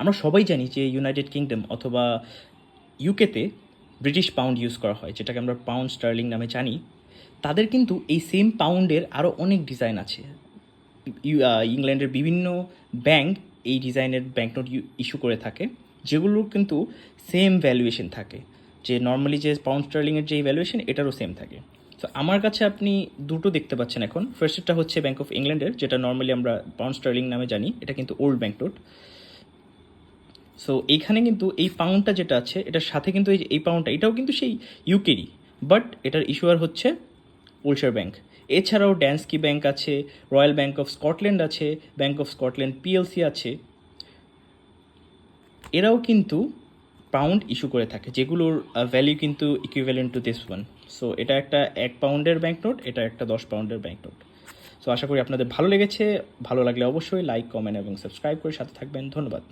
আমরা সবাই জানি যে ইউনাইটেড কিংডম অথবা ইউকেতে ব্রিটিশ পাউন্ড ইউজ করা হয়, যেটাকে আমরা পাউন্ড স্টার্লিং নামে জানি। তাদের কিন্তু এই সেম পাউন্ডের আরও অনেক ডিজাইন আছে। ইংল্যান্ডের বিভিন্ন ব্যাংক এই ডিজাইনের ব্যাংকনোট ইস্যু করে থাকে, যেগুলোর কিন্তু সেম ভ্যালুয়েশন থাকে। যে নর্মালি যে পাউন্ড স্টার্লিংয়ের যে ভ্যালুয়েশন এটারও সেম থাকে। তো আমার কাছে আপনি দুটো দেখতে পাচ্ছেন এখন। ফার্স্টটা হচ্ছে ব্যাঙ্ক অফ ইংল্যান্ডের যেটা নর্মালি আমরা পাউন্ড স্টার্লিং নামে জানি, এটা কিন্তু ওল্ড ব্যাংকনোট সো এইখানে কিন্তু এই পাউন্ডটা যেটা আছে, এটার সাথে কিন্তু এই এই পাউন্ডটা এটাও কিন্তু সেই ইউকেরই বাট এটার ইস্যুয়ার হচ্ছে উলশার ব্যাংক এছাড়াও ড্যান্সকি ব্যাংক আছে রয়্যাল ব্যাংক অফ স্কটল্যান্ড আছে ব্যাংক অফ স্কটল্যান্ড পিএলসি আছে। এরাও কিন্তু পাউন্ড ইস্যু করে থাকে, যেগুলোর ভ্যালু কিন্তু equivalent to this one so এটা একটা এক পাউন্ডের ব্যাংক নোট এটা একটা দশ পাউন্ডের ব্যাংক নোট সো আশা করি আপনাদের ভালো লেগেছে। ভালো লাগলে অবশ্যই লাইক কমেন্ট এবং সাবস্ক্রাইব করে সাথে থাকবেন। ধন্যবাদ।